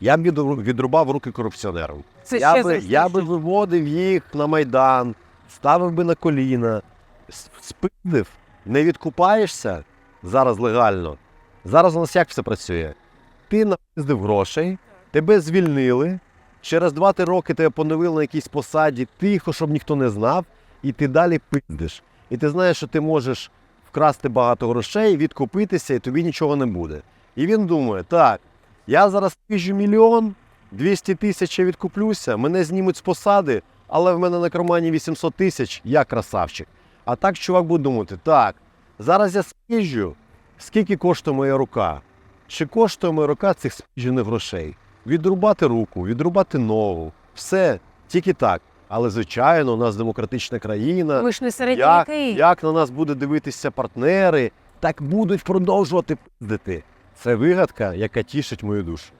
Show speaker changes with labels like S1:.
S1: Я б відрубав руки корупціонерам.
S2: Це
S1: я
S2: ще
S1: би,
S2: зручніше.
S1: я би виводив їх на Майдан, ставив би на коліна, с- спиздив, не відкупаєшся зараз легально. Зараз у нас як все працює? Ти напиздив грошей, тебе звільнили, через 2-3 роки тебе поновили на якійсь посаді, тихо, щоб ніхто не знав, і ти далі пиздиш. І ти знаєш, що ти можеш вкрасти багато грошей, відкупитися, і тобі нічого не буде. І він думає: так, я зараз піжу мільйон, 200 тисяч я відкуплюся, мене знімуть з посади, але в мене на кармані 800 тисяч, я красавчик. А так чувак буде думати: так, зараз я спіжу, скільки коштує моя рука? Чи коштує моя рука цих спіжених грошей? Відрубати руку, відрубати ногу, все тільки так. Але звичайно, у нас демократична країна.
S2: Ми ж не середні
S1: Як, як на нас буде дивитися партнери, так будуть продовжувати пиздити. Це вигадка, яка тішить мою душу.